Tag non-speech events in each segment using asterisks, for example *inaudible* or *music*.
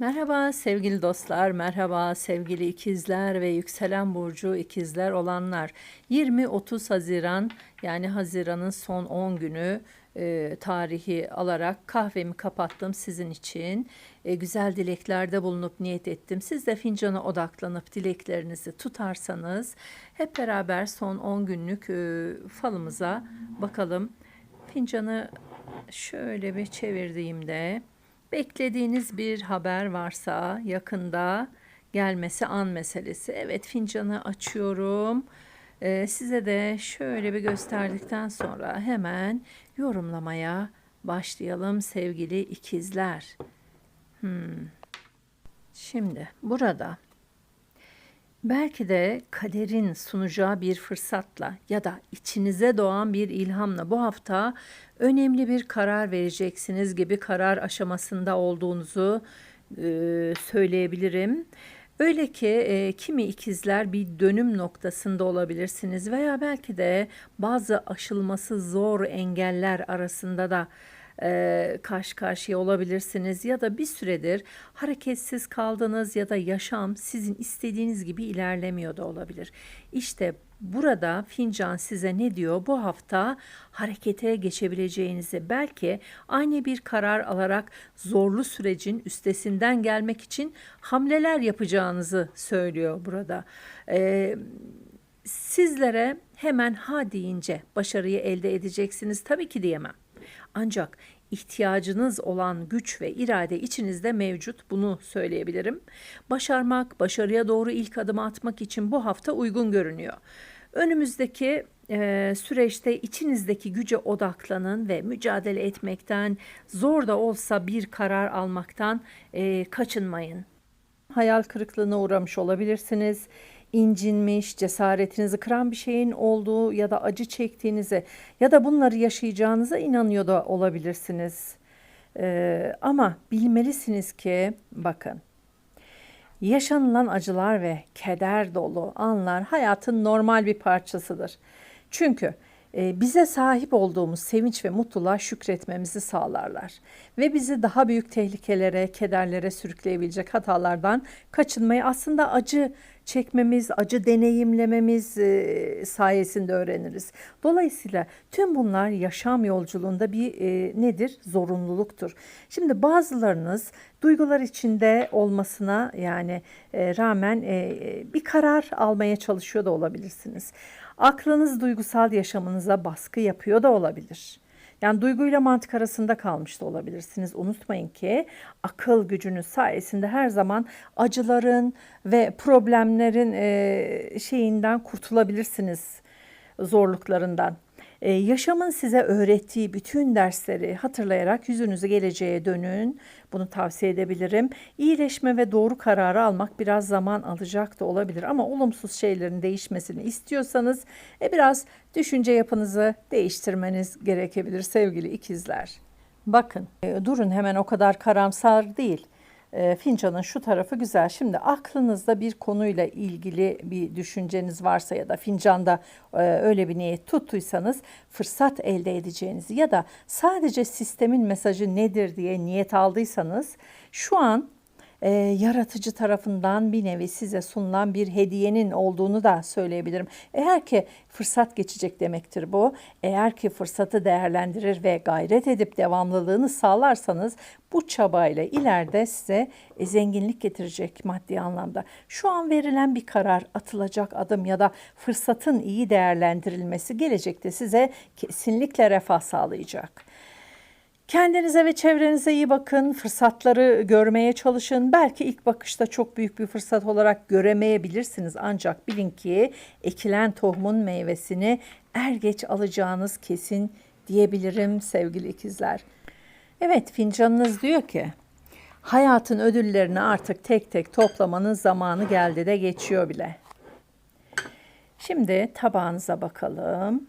Merhaba sevgili dostlar, merhaba sevgili ikizler ve yükselen burcu ikizler olanlar. 20-30 Haziran yani Haziran'ın son 10 günü e, tarihi alarak kahvemi kapattım sizin için. E, güzel dileklerde bulunup niyet ettim. Siz de fincana odaklanıp dileklerinizi tutarsanız hep beraber son 10 günlük e, falımıza bakalım. Fincanı şöyle bir çevirdiğimde Beklediğiniz bir haber varsa yakında gelmesi an meselesi. Evet fincanı açıyorum. Ee, size de şöyle bir gösterdikten sonra hemen yorumlamaya başlayalım sevgili ikizler. Hmm. Şimdi burada Belki de kaderin sunacağı bir fırsatla ya da içinize doğan bir ilhamla bu hafta önemli bir karar vereceksiniz gibi karar aşamasında olduğunuzu e, söyleyebilirim. Öyle ki e, kimi ikizler bir dönüm noktasında olabilirsiniz veya belki de bazı aşılması zor engeller arasında da e, karşı karşıya olabilirsiniz ya da bir süredir hareketsiz kaldınız ya da yaşam sizin istediğiniz gibi ilerlemiyor da olabilir. İşte Burada fincan size ne diyor? Bu hafta harekete geçebileceğinizi belki aynı bir karar alarak zorlu sürecin üstesinden gelmek için hamleler yapacağınızı söylüyor burada. Ee, sizlere hemen ha deyince başarıyı elde edeceksiniz tabii ki diyemem. Ancak ihtiyacınız olan güç ve irade içinizde mevcut. Bunu söyleyebilirim. Başarmak, başarıya doğru ilk adımı atmak için bu hafta uygun görünüyor. Önümüzdeki e, süreçte içinizdeki güce odaklanın ve mücadele etmekten, zor da olsa bir karar almaktan e, kaçınmayın. Hayal kırıklığına uğramış olabilirsiniz incinmiş, cesaretinizi kıran bir şeyin olduğu ya da acı çektiğinize ya da bunları yaşayacağınıza inanıyor da olabilirsiniz. Ee, ama bilmelisiniz ki bakın yaşanılan acılar ve keder dolu anlar hayatın normal bir parçasıdır. Çünkü bize sahip olduğumuz sevinç ve mutluluğa şükretmemizi sağlarlar ve bizi daha büyük tehlikelere, kederlere sürükleyebilecek hatalardan kaçınmayı aslında acı çekmemiz, acı deneyimlememiz e, sayesinde öğreniriz. Dolayısıyla tüm bunlar yaşam yolculuğunda bir e, nedir? Zorunluluktur. Şimdi bazılarınız duygular içinde olmasına yani e, rağmen e, bir karar almaya çalışıyor da olabilirsiniz. Aklınız duygusal yaşamınıza baskı yapıyor da olabilir. Yani duyguyla mantık arasında kalmış da olabilirsiniz. Unutmayın ki akıl gücünüz sayesinde her zaman acıların ve problemlerin şeyinden kurtulabilirsiniz zorluklarından. Ee, yaşamın size öğrettiği bütün dersleri hatırlayarak yüzünüzü geleceğe dönün. Bunu tavsiye edebilirim. İyileşme ve doğru kararı almak biraz zaman alacak da olabilir ama olumsuz şeylerin değişmesini istiyorsanız e, biraz düşünce yapınızı değiştirmeniz gerekebilir sevgili ikizler. Bakın e, durun hemen o kadar karamsar değil e, fincanın şu tarafı güzel. Şimdi aklınızda bir konuyla ilgili bir düşünceniz varsa ya da fincanda e, öyle bir niyet tuttuysanız fırsat elde edeceğinizi ya da sadece sistemin mesajı nedir diye niyet aldıysanız şu an e, yaratıcı tarafından bir nevi size sunulan bir hediyenin olduğunu da söyleyebilirim. Eğer ki fırsat geçecek demektir bu. Eğer ki fırsatı değerlendirir ve gayret edip devamlılığını sağlarsanız bu çabayla ileride size e, zenginlik getirecek maddi anlamda. Şu an verilen bir karar, atılacak adım ya da fırsatın iyi değerlendirilmesi gelecekte size kesinlikle refah sağlayacak. Kendinize ve çevrenize iyi bakın. Fırsatları görmeye çalışın. Belki ilk bakışta çok büyük bir fırsat olarak göremeyebilirsiniz. Ancak bilin ki ekilen tohumun meyvesini er geç alacağınız kesin diyebilirim sevgili ikizler. Evet fincanınız diyor ki hayatın ödüllerini artık tek tek toplamanın zamanı geldi de geçiyor bile. Şimdi tabağınıza bakalım.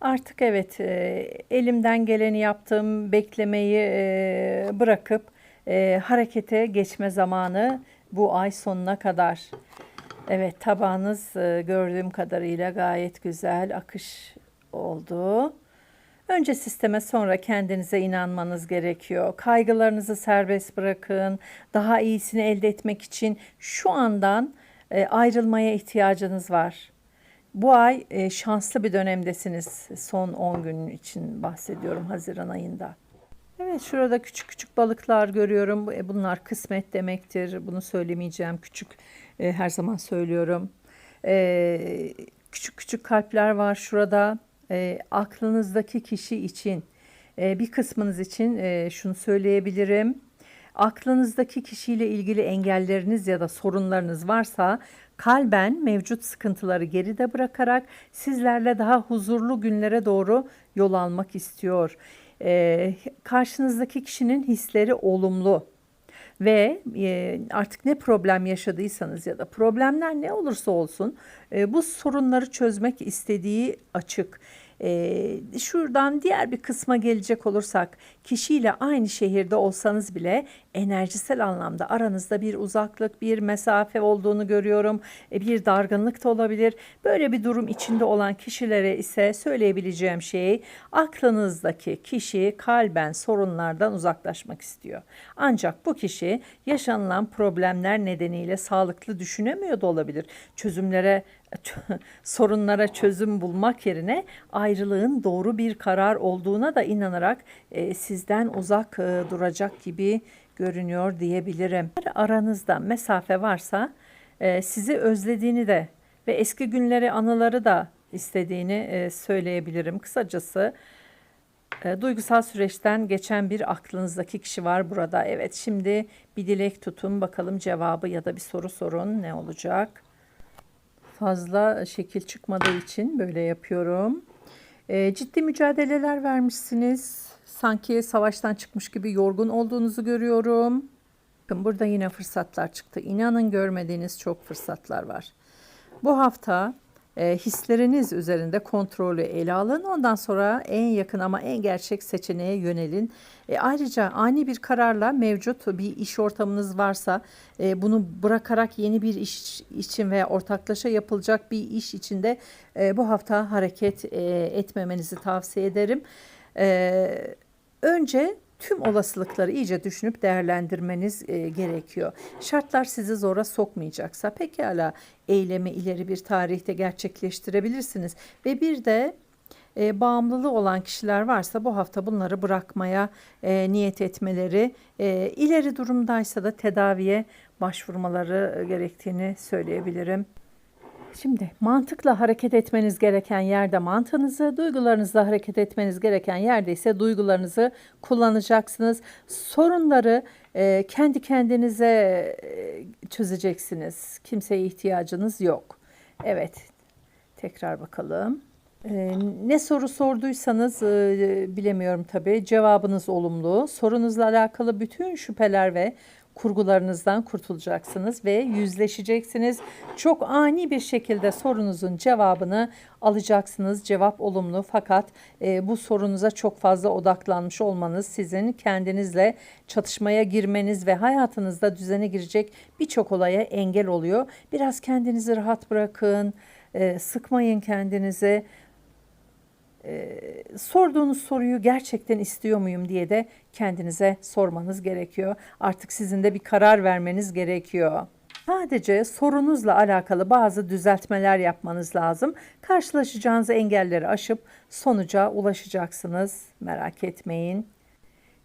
Artık evet e, elimden geleni yaptım, beklemeyi e, bırakıp e, harekete geçme zamanı bu ay sonuna kadar. Evet tabağınız gördüğüm kadarıyla gayet güzel akış oldu. Önce sisteme sonra kendinize inanmanız gerekiyor. Kaygılarınızı serbest bırakın. Daha iyisini elde etmek için şu andan e, ayrılmaya ihtiyacınız var. Bu ay e, şanslı bir dönemdesiniz. Son 10 gün için bahsediyorum Haziran ayında. Evet şurada küçük küçük balıklar görüyorum. E, Bunlar kısmet demektir. Bunu söylemeyeceğim. Küçük e, her zaman söylüyorum. E, küçük küçük kalpler var şurada. E, aklınızdaki kişi için e, bir kısmınız için e, şunu söyleyebilirim. Aklınızdaki kişiyle ilgili engelleriniz ya da sorunlarınız varsa kalben mevcut sıkıntıları geride bırakarak sizlerle daha huzurlu günlere doğru yol almak istiyor. Ee, karşınızdaki kişinin hisleri olumlu ve e, artık ne problem yaşadıysanız ya da problemler ne olursa olsun e, bu sorunları çözmek istediği açık. E, şuradan diğer bir kısma gelecek olursak kişiyle aynı şehirde olsanız bile enerjisel anlamda aranızda bir uzaklık, bir mesafe olduğunu görüyorum. E, bir dargınlık da olabilir. Böyle bir durum içinde olan kişilere ise söyleyebileceğim şey aklınızdaki kişi kalben sorunlardan uzaklaşmak istiyor. Ancak bu kişi yaşanılan problemler nedeniyle sağlıklı düşünemiyor da olabilir. Çözümlere *laughs* sorunlara çözüm bulmak yerine ayrılığın doğru bir karar olduğuna da inanarak e, sizden uzak e, duracak gibi görünüyor diyebilirim. Aranızda mesafe varsa e, sizi özlediğini de ve eski günleri anıları da istediğini e, söyleyebilirim. Kısacası e, duygusal süreçten geçen bir aklınızdaki kişi var burada. Evet şimdi bir dilek tutun bakalım cevabı ya da bir soru sorun ne olacak? Fazla şekil çıkmadığı için böyle yapıyorum. Ciddi mücadeleler vermişsiniz. Sanki savaştan çıkmış gibi yorgun olduğunuzu görüyorum. Bakın burada yine fırsatlar çıktı. İnanın görmediğiniz çok fırsatlar var. Bu hafta e, hisleriniz üzerinde kontrolü ele alın. Ondan sonra en yakın ama en gerçek seçeneğe yönelin. E, ayrıca ani bir kararla mevcut bir iş ortamınız varsa e, bunu bırakarak yeni bir iş için veya ortaklaşa yapılacak bir iş içinde e, bu hafta hareket e, etmemenizi tavsiye ederim. E, önce tüm olasılıkları iyice düşünüp değerlendirmeniz e, gerekiyor. Şartlar sizi zora sokmayacaksa pekala eylemi ileri bir tarihte gerçekleştirebilirsiniz. Ve bir de e, bağımlılığı olan kişiler varsa bu hafta bunları bırakmaya e, niyet etmeleri, e, ileri durumdaysa da tedaviye başvurmaları gerektiğini söyleyebilirim. Şimdi mantıkla hareket etmeniz gereken yerde mantığınızı, duygularınızla hareket etmeniz gereken yerde ise duygularınızı kullanacaksınız. Sorunları e, kendi kendinize e, çözeceksiniz. Kimseye ihtiyacınız yok. Evet, tekrar bakalım. E, ne soru sorduysanız e, bilemiyorum tabii. Cevabınız olumlu. Sorunuzla alakalı bütün şüpheler ve kurgularınızdan kurtulacaksınız ve yüzleşeceksiniz. Çok ani bir şekilde sorunuzun cevabını alacaksınız. Cevap olumlu fakat e, bu sorunuza çok fazla odaklanmış olmanız sizin kendinizle çatışmaya girmeniz ve hayatınızda düzene girecek birçok olaya engel oluyor. Biraz kendinizi rahat bırakın, e, sıkmayın kendinizi e, sorduğunuz soruyu gerçekten istiyor muyum diye de kendinize sormanız gerekiyor. Artık sizin de bir karar vermeniz gerekiyor. Sadece sorunuzla alakalı bazı düzeltmeler yapmanız lazım. Karşılaşacağınız engelleri aşıp sonuca ulaşacaksınız. Merak etmeyin.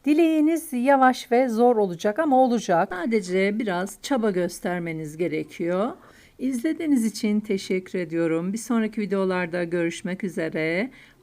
Dileğiniz yavaş ve zor olacak ama olacak. Sadece biraz çaba göstermeniz gerekiyor. İzlediğiniz için teşekkür ediyorum. Bir sonraki videolarda görüşmek üzere.